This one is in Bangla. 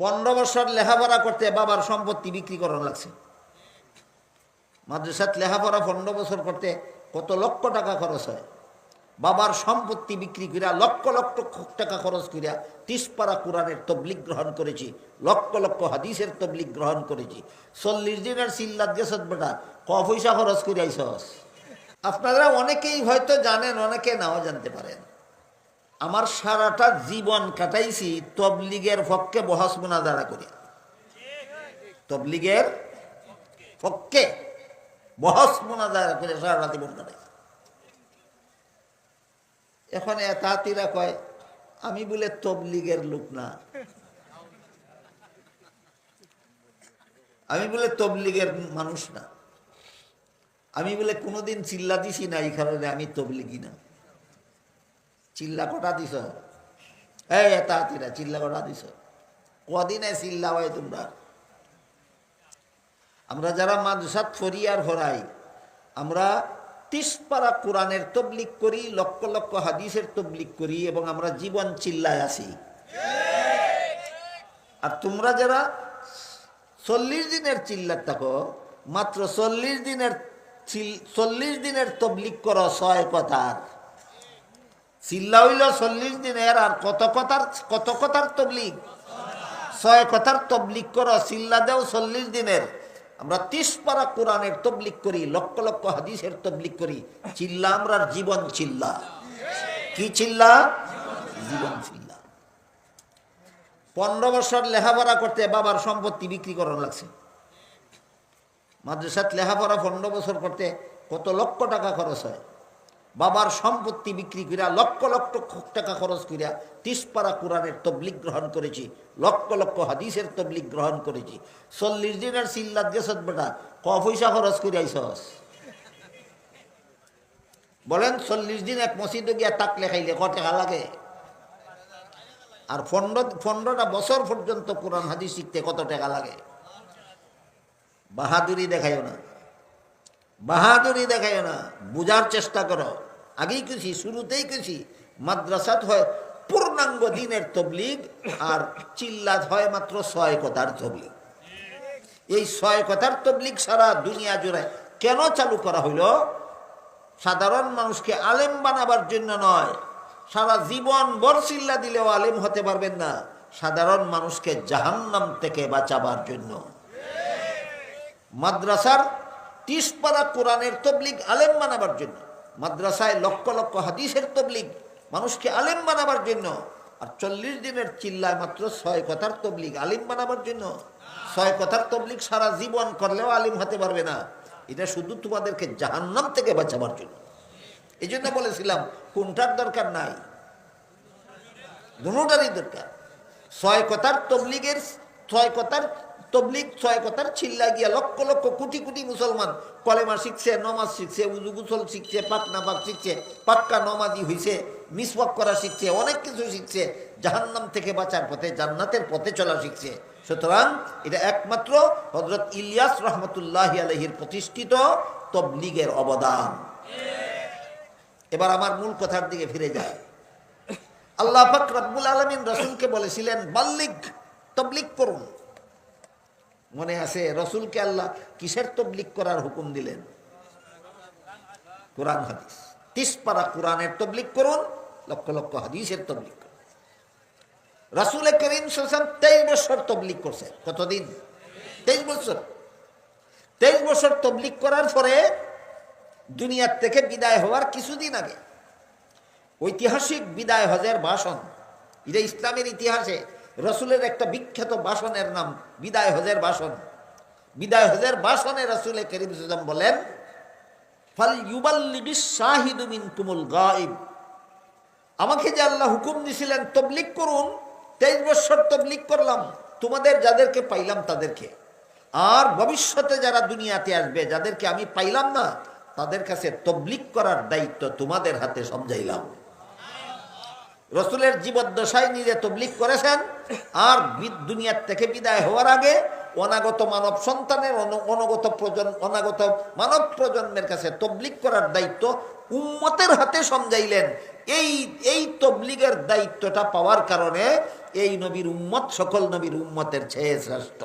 পনেরো বছর লেখাপড়া করতে বাবার সম্পত্তি বিক্রি করানো লাগছে। মাদ্রাসাত লেখাপড়া পনেরো বছর করতে কত লক্ষ টাকা খরচ হয়? বাবার সম্পত্তি বিক্রি করিয়া লক্ষ লক্ষ টাকা খরচ করিয়া তিসপাড়া কোরআনের তবলিক গ্রহণ করেছি, লক্ষ লক্ষ হাদিসের তবলিক গ্রহণ করেছি। চল্লিশ দিনের সিল্লাত গেছত বেটা, ক পয়সা খরচ করিয়াইছস আপনারা অনেকেই হয়তো জানেন, অনেকে নাও জানতে পারেন। আমার সারাটা জীবন কাটাইছি তবলিগের পক্ষে বহাস মোনাজারা করিয়া তবলিগের পক্ষে বহস মোনাজারা করে সারাটা জীবন কাটাইছি। এখন এতাতিরা কয়, আমি বলে তবলিগের লোক না। আমি বলে তবলিগের মানুষ না। আমি বলে কোনোদিন চিল্লা দিছি না এই কারণে আমি তবলিগি না। চিল্লা কটা দিছ। এই চিল্লা কটা দিছ। কদিনে চিল্লা হয় তোমরা? আমরা যারা মাদ্রাসাত ফরিয়ার হরাই আমরা তিসপাড়া কোরআনের তবলিক করি, লক্ষ লক্ষ হাদিসের তবলিক করি এবং আমরা জীবন চিল্লায় আছি আর তোমরা যারা চল্লিশ দিনের চিল্লার থাকো, মাত্র চল্লিশ দিনের চিল- চল্লিশ দিনের তবলিক করো, ছয় কথার। চিল্লা হইল চল্লিশ দিনের আর কত কথার কত কথার তবলিক ছয় কথার তবলিক করো, চিল্লা দেও চল্লিশ দিনের। আমরা তিস পারা কোরআনের তবলিক করি, লক্ষ লক্ষ হাদিসের তবলিক করি। চিল্লা আমরা জীবন চিল্লা। কি চিল্লা? জীবন চিল্লা। পনেরো বছর লেখাপড়া করতে বাবার সম্পত্তি বিক্রি করানো লাগছে। মাদ্রাসাত লেখাপড়া পনেরো বছর করতে কত লক্ষ টাকা খরচ হয়? বাবার সম্পত্তি বিক্রি করিয়া লক্ষ লক্ষ টাকা খরচ করিয়া তিসপাড়া কোরআনের তবলিক গ্রহণ করেছি, লক্ষ লক্ষ হাদিসের তবলিক গ্রহণ করেছি। চল্লিশ দিনের সিল্লাত গেছত বেটা, ক পয়সা খরচ করিয়াইছস বলেন, চল্লিশ দিন এক মসজিদে গিয়া তাকলে খাইলে ক টাকা লাগে? আর পনেরো পনেরোটা বছর পর্যন্ত কোরআন হাদিস শিখতে কত টাকা লাগে? বাহাদুরি দেখাইও না। বাহাদুরি দেখাইও না। বুঝার চেষ্টা করো। আগেই কেছি শুরুতেই কেছি মাদ্রাসাত হয় পূর্ণাঙ্গ দিনের তবলিগ আর চিল্লাত হয় মাত্র ছয় কথার তবলিগ। এই ছয় কথার তবলিগ সারা দুনিয়া জুড়ে কেন চালু করা হইল? সাধারণ মানুষকে আলেম বানাবার জন্য নয়, সারা জীবন বর চিল্লা দিলেও আলেম হতে পারবেন না, সাধারণ মানুষকে জাহান্নাম থেকে বাঁচাবার জন্য। মাদ্রাসার তিসপাড়া কোরআনের তবলিগ আলেম বানাবার জন্য। মাদ্রাসায় লক্ষ লক্ষ হাদিসের তবলিগ, মানুষকে আলেম বানাবার জন্য। আর চল্লিশ দিনের চিল্লায় মাত্র ছয় কথার তবলিগ, আলিম বানাবার জন্য। ছয় কথার তবলিগ সারা জীবন করলেও আলিম হতে পারবে না। এটা শুধু তোমাদেরকে জাহান্নাম থেকে বাঁচাবার জন্য। এই জন্য বলেছিলাম, কোনটার দরকার নাই? দুটারই দরকার। ছয় কথার তবলিগের, ছয় কথার তবলিগ ছয় কথার চিল্লা গিয়া লক্ষ লক্ষ কোটি কোটি মুসলমান কলেমা শিখছে, নমাজ শিখছে, উজু গুসল শিখছে, পাক নাপাক শিখছে, পাক্কা নমাজি হইছে, মিসওয়াক করা শিখছে, অনেক কিছু শিখছে, জাহান্নাম থেকে বাঁচার পথে, জান্নাতের পথে চলা শিখছে। সুতরাং এটা একমাত্র হজরত ইলিয়াস রহমতুল্লাহ আলহির প্রতিষ্ঠিত তবলিগের অবদান। এবার আমার মূল কথার দিকে ফিরে যায় আল্লাহ পাক রব্বুল আলমিন রসুলকে বলেছিলেন বাল্লিক তবলিক করুন। মনে আছে, রসুলকে আল্লাহ কিসের তবলিক করার হুকুম দিলেন? কোরআন হাদিস। তিসপাড়া কোরআনের তবলিক করুন, লক্ষ লক্ষ হাদিসের তবলিক করুন। রসুল করিম তেইশ বছর তবলিক করছে। কতদিন? তেইশ বছর। তেইশ বছর তবলিক করার পরে দুনিয়ার থেকে বিদায় হওয়ার কিছুদিন আগে ঐতিহাসিক বিদায় হজের ভাষণ, এটা ইসলামের ইতিহাসে রসুলের একটা বিখ্যাত বাসনের নাম বিদায় হজের বাসন বিদায় হজের বাসনে রসুলের করিম সাল্লাম বলেন, ফাল ইউবাল্লিবি শাহিদু মিন কুমুল গাইব আমাকে যে আল্লাহ হুকুম দিছিলেন তবলিক করুন, তেইশ বছর তবলিক করলাম, তোমাদের যাদেরকে পাইলাম তাদেরকে। আর ভবিষ্যতে যারা দুনিয়াতে আসবে, যাদেরকে আমি পাইলাম না, তাদের কাছে তবলিক করার দায়িত্ব তোমাদের হাতে সমঝাইলাম। রসুলের জীবদ্দশায় নিজে তবলিক করেছেন, আর দুনিয়ার থেকে বিদায় হওয়ার আগে অনাগত মানব সন্তানের অন- অনাগত প্রজন্ম অনাগত মানব প্রজন্মের কাছে তবলিক করার দায়িত্ব উম্মতের হাতে সমঝাইলেন। এই এই তবলিগের দায়িত্বটা পাওয়ার কারণে এই নবীর উম্মত সকল নবীর উম্মতের চেয়ে শ্রেষ্ঠ।